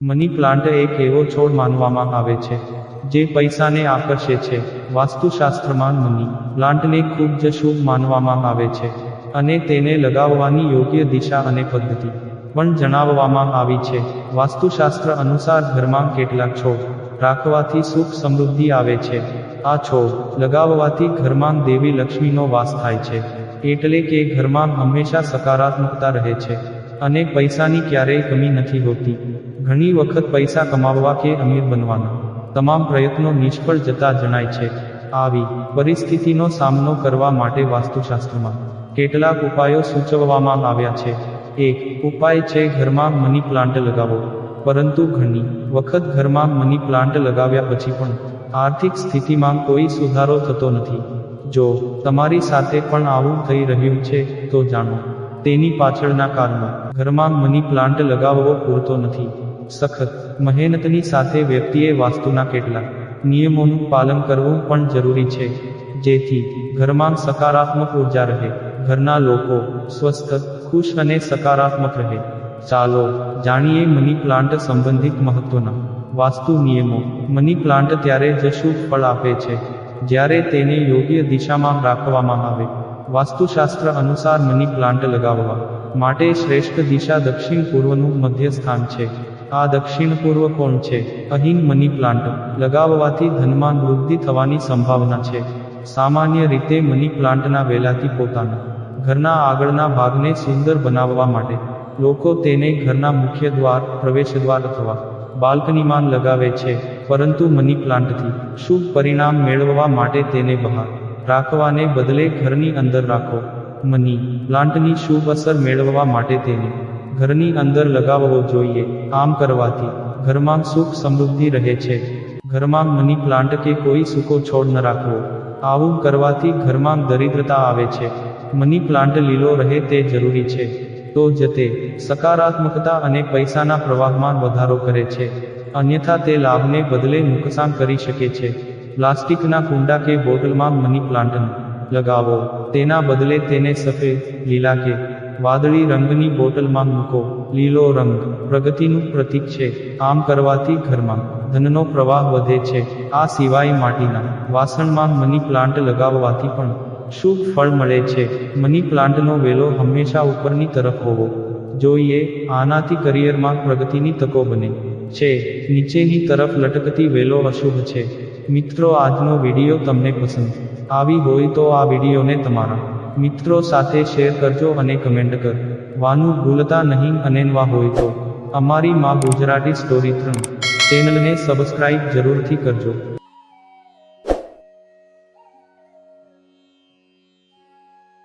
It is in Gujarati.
મની પ્લાન્ટ એક એવો છોડ માનવામાં આવે છે, જે પૈસાને આકર્ષે છે. વાસ્તુશાસ્ત્રમાં મની પ્લાન્ટને ખૂબ જ શુભ માનવામાં આવે છે અને તેને લગાવવાની યોગ્ય દિશા અને પદ્ધતિ પણ જણાવવામાં આવી છે. વાસ્તુશાસ્ત્ર અનુસાર ઘરમાં કેટલાક છોડ રાખવાથી સુખ સમૃદ્ધિ આવે છે. આ છોડ લગાવવાથી ઘરમાં દેવી લક્ષ્મીનો વાસ થાય છે, એટલે કે ઘરમાં હંમેશા સકારાત્મકતા રહે છે. અને પૈસાની ક્યારેય કમી નથી હોતી. ઘણી વખત પૈસા કમાવવા કે અમીર બનવાના તમામ પ્રયત્નો નિષ્ફળ જતા જણાય છે. આવી પરિસ્થિતિનો સામનો કરવા માટે વાસ્તુશાસ્ત્રમાં કેટલાક ઉપાયો સૂચવવામાં આવ્યા છે. એક, ઉપાય છે ઘરમાં મની પ્લાન્ટ લગાવો. પરંતુ ઘણી વખત ઘરમાં મની પ્લાન્ટ લગાવ્યા પછી પણ આર્થિક સ્થિતિમાં કોઈ સુધારો થતો નથી. જો તમારી સાથે પણ આવું થઈ રહ્યું છે, તો જાણો તેની પાછળના કારણો ઘરમાં મની પ્લાન્ટ લગાવવો પૂરતો નથી. સખત મહેનતની સાથે વ્યક્તિએ વાસ્તુના કેટલાક નિયમોનું પાલન કરવું પણ જરૂરી છે, જેથી ઘરમાં સકારાત્મક ઊર્જા રહે, ઘરના લોકો સ્વસ્થ, ખુશ અને સકારાત્મક રહે. ચાલો જાણીએ મની પ્લાન્ટ સંબંધિત મહત્વના વાસ્તુ નિયમો. મની પ્લાન્ટ ત્યારે જ શુભ ફળ આપે છે, જ્યારે તેને યોગ્ય દિશામાં રાખવામાં આવે. વાસ્તુશાસ્ત્ર અનુસાર મની પ્લાન્ટ લગાવવા માટે શ્રેષ્ઠ દિશા દક્ષિણ પૂર્વનું મધ્ય સ્થાન છે. આ દક્ષિણ પૂર્વ કોણ છે? અહીં મની પ્લાન્ટ લગાવવાથી ધનમાં વૃદ્ધિ થવાની સંભાવના છે. સામાન્ય રીતે મની પ્લાન્ટના વેલાથી પોતાના ઘરના આગળના ભાગને સુંદર બનાવવા માટે લોકો તેને ઘરના મુખ્ય દ્વાર પ્રવેશદ્વાર અથવા બાલ્કનીમાં લગાવે છે, પરંતુ મની પ્લાન્ટથી શુભ પરિણામ મેળવવા માટે તેને બહાર રાખવાને બદલે ઘરની અંદર રાખો. મની પ્લાન્ટની શુભ અસર મેળવવા માટે તેને ઘરની અંદર લગાવવો જોઈએ. આમ કરવાથી ઘરમાં સુખ સમૃદ્ધિ રહે છે. ઘરમાં મની પ્લાન્ટ કે કોઈ સૂકો છોડ ન રાખવો. આવું કરવાથી ઘરમાં દરિદ્રતા આવે છે. મની પ્લાન્ટ લીલો રહે તે જરૂરી છે. તો જ તે સકારાત્મકતા અને પૈસાના પ્રવાહમાં વધારો કરે છે. અન્યથા તે લાભને બદલે નુકસાન કરી શકે છે. પ્લાસ્ટિકના કુંડા કે બોટલમાં મની પ્લાન્ટન લગાવો. તેના બદલે તેને સફેદ, લીલા કે વાદળી રંગની બોટલમાં મૂકો. લીલો રંગ પ્રગતિનું પ્રતીક છે. આમ કરવાથી ઘરમાં ધનનો પ્રવાહ વધે છે. આ સિવાય માટીના વાસણમાં મની પ્લાન્ટ લગાવવાથી પણ શુભ ફળ મળે છે. મની પ્લાન્ટનો વેલો હંમેશા ઉપરની તરફ હોવો જોઈએ. આનાથી કરિયરમાં પ્રગતિની તકો બને છે. નીચેની તરફ લટકતી વેલો અશુભ છે. મિત્રો, આજનો વીડિયો તમને પસંદ આવી હોય તો આ વિડીયોને તમારા મિત્રો સાથે શેર કરજો અને કમેન્ટ કર. વાનું ભૂલતા નહીં અને નવા હોય તો અમારી માં ગુજરાતી સ્ટોરી ત્રણ ચેનલને સબસ્ક્રાઇબ જરૂરથી કરજો.